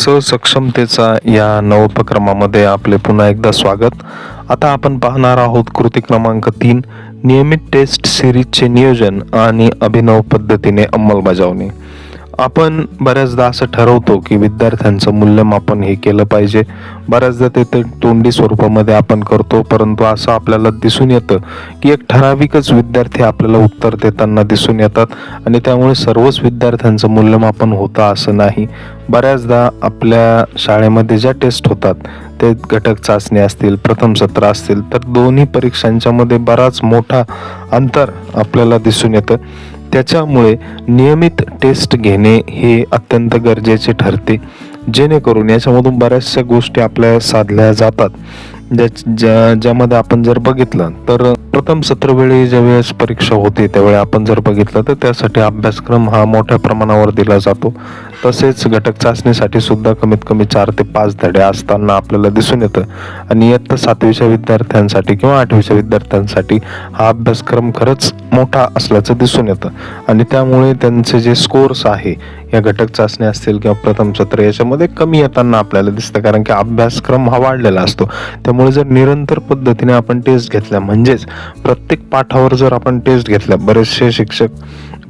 सक्षमतेचा या नवोपक्रमामध्ये आपले पुन्हा एकदा स्वागत. आता आपण पाहणार आहोत कृती क्रमांक तीन नियमित टेस्ट सिरीजचे नियोजन आणि अभिनव पद्धतीने अंमलबजावणी. आपण बऱ्याचदा असं ठरवतो की विद्यार्थ्यांचं मूल्यमापन हे केलं पाहिजे. बऱ्याचदा ते ते तोंडी स्वरूपामध्ये आपण करतो परंतु असं आपल्याला दिसून येतं की एक ठराविकच विद्यार्थी आपल्याला उत्तर देताना दिसून येतात आणि त्यामुळे सर्वच विद्यार्थ्यांचं मूल्यमापन होतं असं नाही. बऱ्याचदा आपल्या शाळेमध्ये ज्या टेस्ट होतात ते घटक चाचणी असतील प्रथम सत्र असतील तर दोन्ही परीक्षांच्यामध्ये बराच मोठा अंतर आपल्याला दिसून येतं. त्याच्यामुळे नियमित टेस्ट घेणे हे अत्यंत गरजेचे ठरते. जेणेकरून याच्यामधून बऱ्याचशा गोष्टी आपल्या साधल्या जातात. ज्या ज्या ज्यामध्ये आपण जर बघितलं तर प्रथम सत्रवेळी ज्यावेळेस परीक्षा होते त्यावेळी आपण जर बघितलं तर त्यासाठी अभ्यासक्रम हा मोठ्या प्रमाणावर दिला जातो. तसेच घटक चाचणीसाठी सुद्धा कमीत कमी चार ते पाच धडे असताना आपल्याला दिसून येतं. आणि इयत्ता सातवीच्या विद्यार्थ्यांसाठी किंवा आठवीच्या विद्यार्थ्यांसाठी हा अभ्यासक्रम खरंच मोठा असल्याचं दिसून येतं. आणि त्यामुळे त्यांचे जे स्कोर्स आहे या घटक चाचणी असतील किंवा प्रथम सत्र याच्यामध्ये कमी येताना आपल्याला दिसतं. कारण की अभ्यासक्रम हा वाढलेला असतो. त्यामुळे जर निरंतर पद्धतीने आपण टेस्ट घेतल्या म्हणजेच प्रत्येक पाठावर जर आपण टेस्ट घेतल्या बरेचसे शिक्षक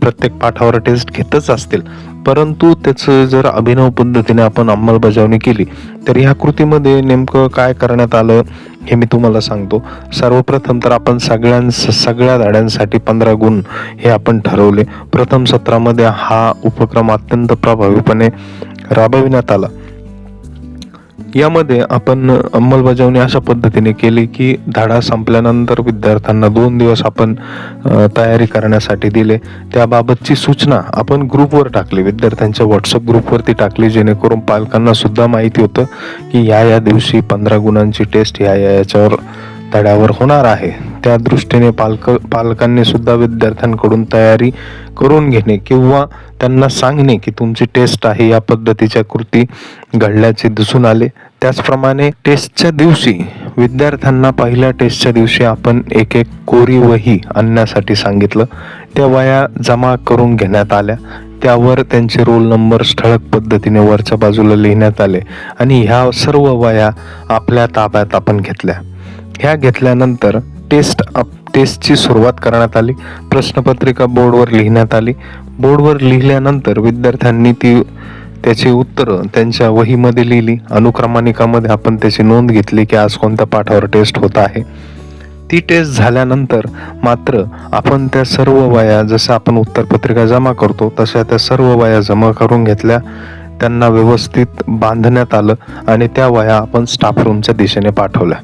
प्रत्येक पाठावर टेस्ट घेतच असतील परंतु त्याचं जर अभिनव पद्धतीने आपण अंमलबजावणी केली तर ह्या कृतीमध्ये नेमकं काय करण्यात आलं हे मी तुम्हाला सांगतो. सर्वप्रथम तर आपण सगळ्यांस सगळ्या धड्यांसाठी पंधरा गुण हे आपण ठरवले. प्रथम सत्रामध्ये हा उपक्रम अत्यंत प्रभावीपणे राबविण्यात आला. यामध्ये आपण अंमलबजावणी अशा पद्धतीने केली की धडा संपल्यानंतर विद्यार्थ्यांना दोन दिवस आपण तयारी करण्यासाठी दिले. त्याबाबतची सूचना आपण ग्रुपवर टाकली. विद्यार्थ्यांच्या व्हॉट्सअप ग्रुपवरती टाकली जेणेकरून पालकांना सुद्धा माहिती होतं की या या दिवशी पंधरा गुणांची टेस्ट या या याच्यावर धड्यावर होणार आहे. त्या दृष्टीने पालक पालकांनी सुद्धा विद्यार्थ्यांकडून तयारी करून घेणे किंवा त्यांना सांगणे की तुमची टेस्ट आहे या पद्धतीच्या कृती घडल्याचे दिसून आले. त्याचप्रमाणे टेस्टच्या दिवशी विद्यार्थ्यांना पहिल्या टेस्टच्या दिवशी आपण एक एक कोरी वही आणण्यासाठी सांगितलं. त्या वया जमा करून घेण्यात आल्या. त्यावर त्यांचे रोल नंबर ठळक पद्धतीने वरच्या बाजूला लिहिण्यात आले आणि ह्या सर्व वया आपल्या ताब्यात आपण घेतल्या. ह्या घेतल्यानंतर टेस्ट अप टेस्टची सुरुवात करण्यात आली. प्रश्नपत्रिका बोर्डवर लिहिण्यात आली. बोर्डवर लिहिल्यानंतर विद्यार्थ्यांनी ती त्याची उत्तरं त्यांच्या वहीमध्ये लिहिली. अनुक्रमानिकामध्ये आपण त्याची नोंद घेतली की आज कोणत्या पाठावर टेस्ट होत आहे. ती टेस्ट झाल्यानंतर मात्र आपण त्या सर्व वया जसं आपण उत्तरपत्रिका जमा करतो तशा त्या सर्व वया जमा करून घेतल्या. त्यांना व्यवस्थित बांधण्यात आलं आणि त्या वया आपण स्टाफ रूमच्या दिशेने पाठवल्या.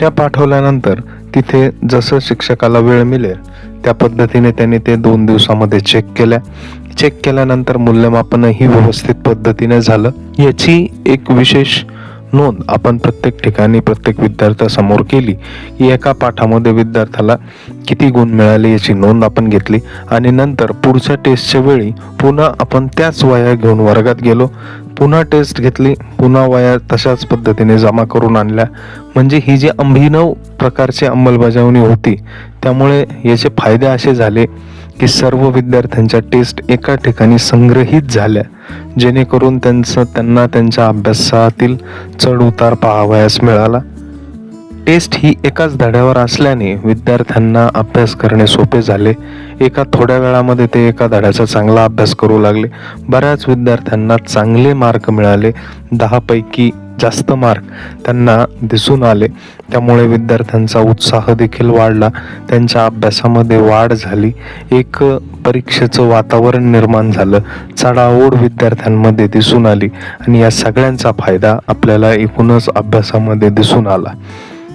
त्या पाठवल्यानंतर तिथे जसं शिक्षकाला वेळ मिळेल त्या पद्धतीने त्यांनी ते दोन दिवसामध्ये चेक केल्या. चेक केल्यानंतर मूल्यमापनही व्यवस्थित पद्धतीने झालं. याची एक विशेष नोंद आपण प्रत्येक ठिकाणी प्रत्येक विद्यार्थ्यासमोर केली की एका पाठामध्ये विद्यार्थ्याला किती गुण मिळाले याची नोंद आपण घेतली आणि नंतर पुढच्या टेस्टच्या वेळी पुन्हा आपण त्याच वया घेऊन वर्गात गेलो. पुन्हा टेस्ट घेतली पुन्हा वया तशाच पद्धतीने जमा करून आणल्या. म्हणजे ही जी अंभिनव प्रकारची अंमलबजावणी होती त्यामुळे याचे फायदे असे झाले की सर्व विद्यार्थ्यांच्या टेस्ट एका ठिकाणी संग्रहित झाल्या. जेणेकरून त्यांचं त्यांना त्यांच्या अभ्यासातील चढ उतार पाहावयास मिळाला. टेस्ट ही एकाच धड्यावर असल्याने विद्यार्थ्यांना अभ्यास करणे सोपे झाले. एका थोड्या वेळामध्ये ते एका धड्याचा चांगला अभ्यास करू लागले. बऱ्याच विद्यार्थ्यांना चांगले मार्क मिळाले. दहापैकी जास्त मार्क त्यांना दिसून आले. त्यामुळे विद्यार्थ्यांचा उत्साह देखील वाढला. त्यांच्या अभ्यासामध्ये वाढ झाली. एक परीक्षेचं वातावरण निर्माण झालं. चढाओढ विद्यार्थ्यांमध्ये दिसून आली आणि या सगळ्यांचा फायदा आपल्याला एकूणच अभ्यासामध्ये दिसून आला.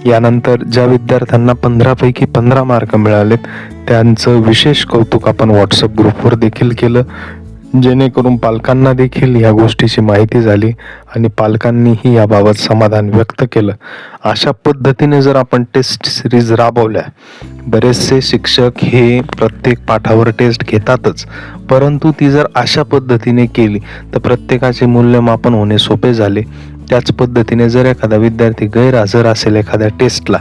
यानंतर ज्या विद्यार्थ्यांना पंधरापैकी पंधरा मार्क मिळालेत त्यांचं विशेष कौतुक आपण व्हॉट्सअप ग्रुपवर देखील केलं. जेणेकरून पालकांना देखील या गोष्टीची माहिती झाली आणि पालकांनीही याबाबत समाधान व्यक्त केलं. अशा पद्धतीने जर आपण टेस्ट सिरीज राबवल्या बरेचसे शिक्षक हे प्रत्येक पाठावर टेस्ट घेतातच परंतु ती जर अशा पद्धतीने केली तर प्रत्येकाचे मूल्यमापन होणे सोपे झाले. त्याच पद्धतीने जर एखादा विद्यार्थी गैरहजर असेल एखाद्या टेस्टला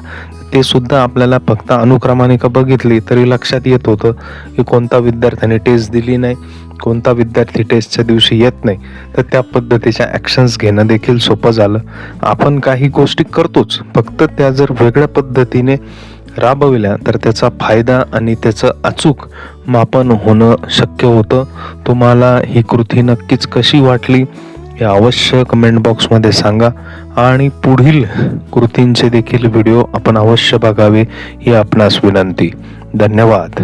ते सुद्धा आपल्याला फक्त अनुक्रमाने का बघितली तरी लक्षात येत होतं की कोणता विद्यार्थ्याने टेस्ट दिली नाही कोणता विद्यार्थी टेस्टच्या दिवशी येत नाही. तर त्या पद्धतीच्या ॲक्शन्स घेणं देखील सोपं झालं. आपण काही गोष्टी करतोच. फक्त त्या जर वेगळ्या पद्धतीने राबविल्या तर त्याचा फायदा आणि त्याचं अचूक मापन होणं शक्य होतं. तुम्हाला ही कृती नक्कीच कशी वाटली? हे अवश्य कमेंट बॉक्समध्ये सांगा. आणि पुढील कृतींचे देखील व्हिडिओ आपण अवश्य बघावे ही आपणास विनंती. धन्यवाद.